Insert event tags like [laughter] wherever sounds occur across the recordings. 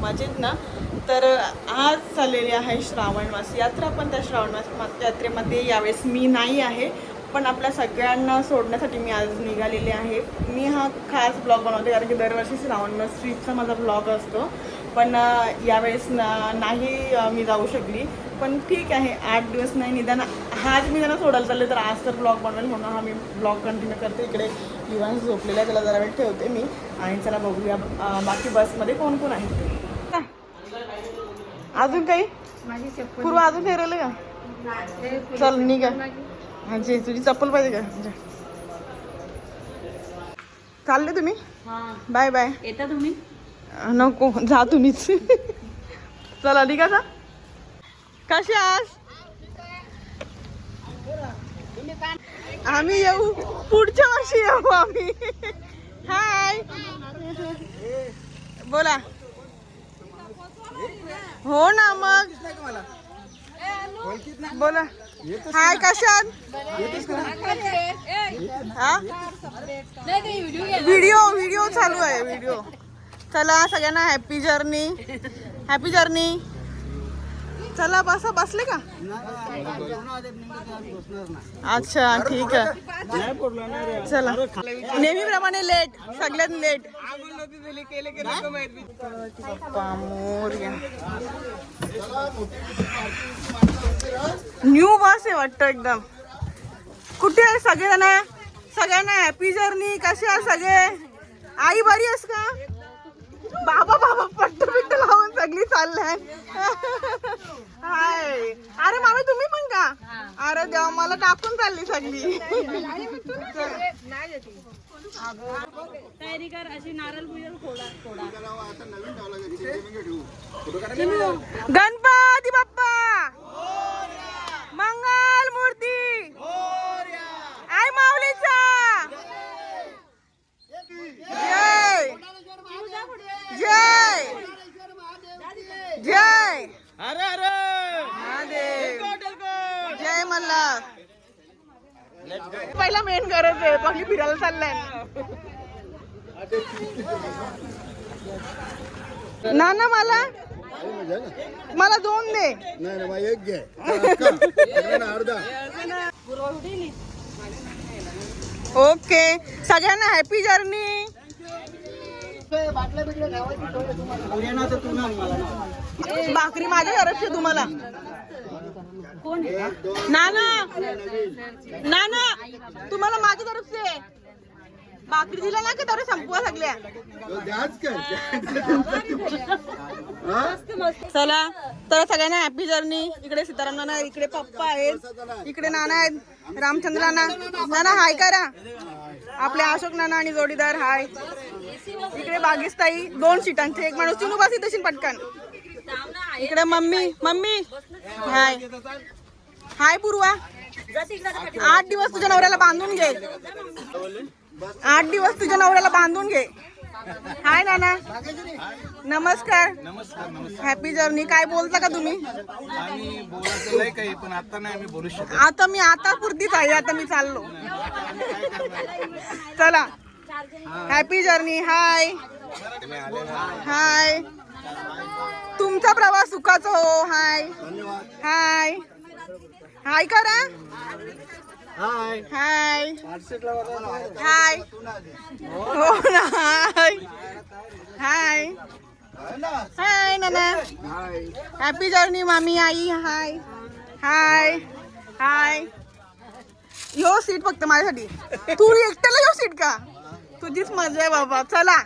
मजेत ना तर आज चाललेली आहे श्रावण मास. यात्रा पण त्या श्रावण मास यात्रेमध्ये यावेळेस मी नाही आहे पण आपल्या सगळ्यांना सोडण्यासाठी मी आज निघालेली आहे. मी हा खास ब्लॉग बनवते कारण की दरवर्षी श्रावण मास ट्रीपचा माझा ब्लॉग असतो. पण यावेळेस ना नाही मी जाऊ शकली. पण ठीक आहे आठ दिवस नाही निदान आज मी त्यांना सोडायला चालले तर आज तर ब्लॉग बनवेल म्हणून हा मी ब्लॉग कंटिन्यू करते. इकडे युवांश झोपलेला आहे त्याला जरा वेळ ठेवते मी. आणि चला बघूया बाकी बसमध्ये कोण कोण आहे ते. अजून काही? पूर्व अजून काही राहिलं का? चल निघा. म्हणजे तुझी चप्पल पाहिजे का. चालले तुम्ही? Bye bye. येता तुम्ही? नको जा तुम्हीच. चला निघा जा. कशी आज आम्ही येऊ. पुढच्या वर्षी येऊ आम्ही. हाय बोला. हो ना मग. बोला. हाय कशात? हा? व्हिडिओ व्हिडिओ चालू आहे व्हिडिओ. चला सगळ्यांना हॅपी जर्नी. Happy journey. चला बसा बसले का? अच्छा ठीक आहे चला। नेहमीप्रमाणे लेट सगळ्यात लेट न्यू बस आहे वाटतं एकदम. कुठे आहे सगळेजण? सगळ्यांना हॅपी जर्नी कसे आहे सगळे? आई बरी आहेस का? बाबा बाबा पट्ट पिट्ट लावून सगळी चाललाय देवा मला टाकून चालली सगळी. तयारी कर अशी नारळ फोडा गणपती मल्हार पहिला मेन गरज आहे पहिली फिरायला चाललाय. ना ना मला? मला दोन दे. नाही एक घे. अर्धा. ओके. सगळ्यांना हॅपी जर्नी भाकरी माझ्या घरात आहे तुम्हाला नाना! नाना! तुम्हाला माझ्या तर्फे आहे. भाकरी दिल्या ना की तर संपवा सगळ्या. [laughs] चला तर सगळ्यांना हॅपी जर्नी इकडे सीताराम नाना इकडे पप्पा आहेत इकडे नाना आहेत रामचंद्र नाना. नाना हाय करा. आपले अशोक नाना आणि जोडीदार हाय. इकडे बागेशताई दोन सीटांचे. एक माणूस चिनू बस तशी पटकन. इकडे मम्मी मम्मी. हाय. हाय पूर्वा आठ दिवस तुझ्या नवऱ्याला बांधून घे. आठ दिवस तुझ्या नवऱ्याला बांधून घे. हाय नाना. नमस्कार. हॅपी जर्नी काय बोलता का तुम्ही? आता आता मी आता पुरतीच आहे. आता मी चाललो. चला. हॅपी जर्नी हाय हाय तुमचा प्रवास सुखाचा हो हाय. हाय. हाय करा. हाय. हाय. हाय. हो ना हाय. हाय. हाय नाना. हॅपी जर्नी मामी आई. हाय. हाय. हाय. यो सीट फक्त माझ्यासाठी. तू एकट्याला यो सीट का? तुझीच मजा आहे बाबा. चला.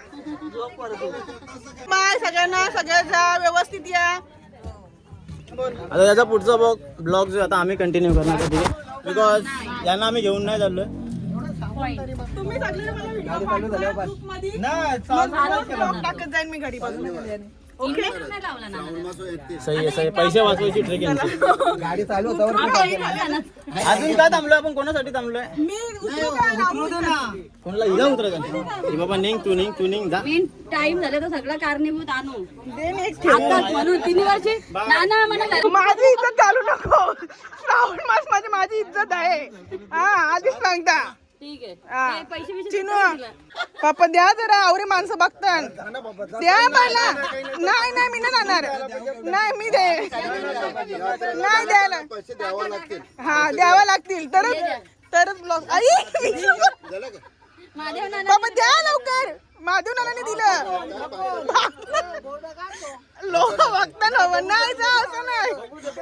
बाय सगळ्यांना सगळ्या जा व्यवस्थित या. आता त्याचा पुढचा ब्लॉग ब्लॉग जो आता आम्ही कंटिन्यू करणार आहे बिकॉज यांना आम्ही घेऊन नाही चाललोय. तुम्ही सगळे मला व्हिडिओ टाकत जाईन मी घरी सही आहे सही आहे. पैसे वाचवायची ट्रिक यांची अजून काय थांबलोय आपण? कोणासाठी थांबलोय? का? कोणाला हिला उतरायचं बाबा निघ तू निघ तू निघ जा. मेन टाइम झाला तर सगळं कारणीभूत आणू. आता म्हणून तिन्ही वर्षी नाना मला घरी- माझी इज्जत घालू नको. श्रावण मास माझी माझी इज्जत आहे. हा आधीच सांगता. ठीक आहे. हा. चिनू. पप्पा द्या जरा आवरे माणसं बघतात द्या मला. नाही नाही मी नाही जाणार. नाही मी दे. नाही द्यायला. पैसे द्यावा लागतील. हा द्यावा लागतील तरच तरच ब्लॉग आई बाबा द्या लवकर. महादेव नानाने दिलं. लोक बघता ना नाही जा असं नाही.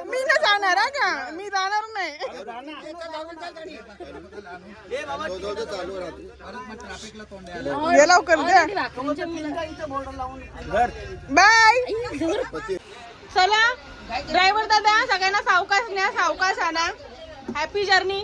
मी ना जाणार हा का? मी जाणार नाही. लवकर द्या. बाय. चला ड्रायव्हर दादा सगळ्यांना सावकाश न्या सावकाश आणा. हॅपी जर्नी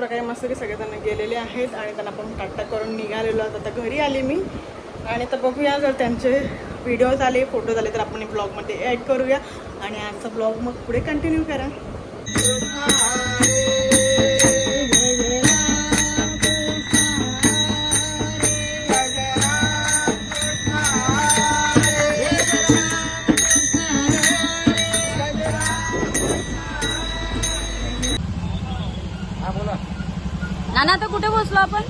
प्रकारे मस्त सगळेजण गेलेले आहेत आणि त्यांना आपण टाटा करून निघालेलो आहोत. आता घरी आले मी. आणि आता बघूया जर त्यांचे व्हिडिओज आले फोटोज आले तर आपण ब्लॉगमध्ये ॲड करूया. आणि आजचा ब्लॉग मग पुढे कंटिन्यू करा. आपण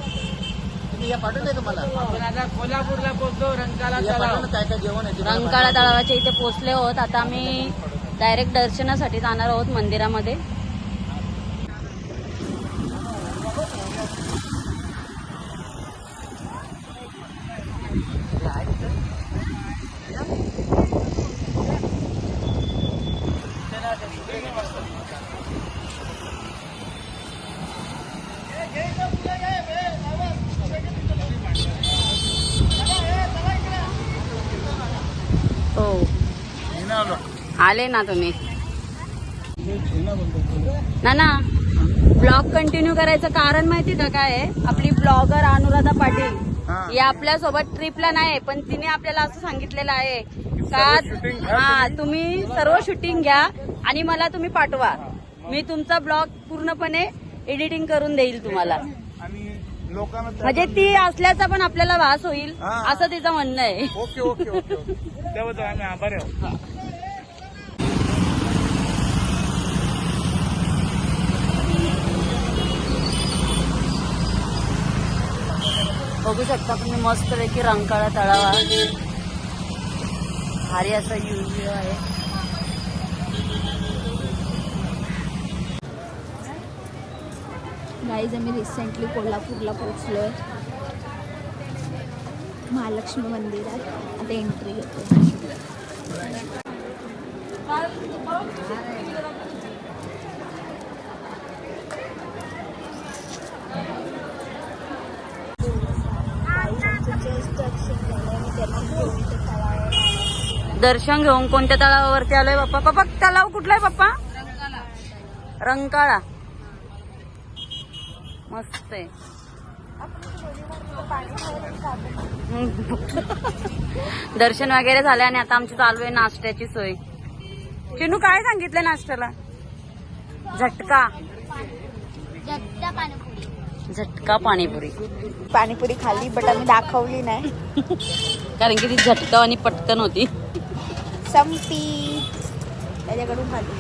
तुम्ही या पाठवते का मला कोल्हापूरला पोहोचलो रंकाला या पाठव ना काय काय जेवण आहे ते मला रंकाळा तळावाच्या इथे पोहोचले आहोत. आता आम्ही डायरेक्ट दर्शनासाठी जाणार आहोत मंदिरामध्ये हो आले ना तुम्ही. ना ना ब्लॉग कंटिन्यू करायचं कारण माहिती का काय आहे? आपली ब्लॉगर अनुराधा पाटील ही. आपल्यासोबत ट्रिपला नाही पण तिने आपल्याला असं सांगितलेलं आहे का हा तुम्ही. सर्व शूटिंग घ्या आणि मला तुम्ही पाठवा. मी तुमचा ब्लॉग पूर्णपणे एडिटिंग करून देईल तुम्हाला. आणि लोकांना म्हणजे ती असल्याचा पण आपल्याला वास होईल. असं तिचं म्हणणं आहे. ओके ओके ओके [laughs] आम्ही आभारी बघू शकता तुम्ही मस्त पैकी रंकाळा तळावा भारी असा व्ह्यू आहे. गाईज आम्ही रिसेंटली कोल्हापूरला पोहोचलोय. महालक्ष्मी मंदिरात. आता एंट्री घेतो दर्शन घेऊन कोणत्या तळावरती आलोय बाप्पा? पप्पा तलाव कुठला आहे पप्पा? रंकाळा. मस्त आहे. [laughs] दर्शन वगैरे झाले आणि आता आमची चालू आहे नाश्त्याची सोय. चिनू काय सांगितलं नाश्त्याला? झटका. झटका पाणीपुरी. पाणीपुरी खाल्ली बट आम्ही दाखवली नाही. कारण की ती झटका आणि पटकन होती. sampi. Tak jaga rumah tu.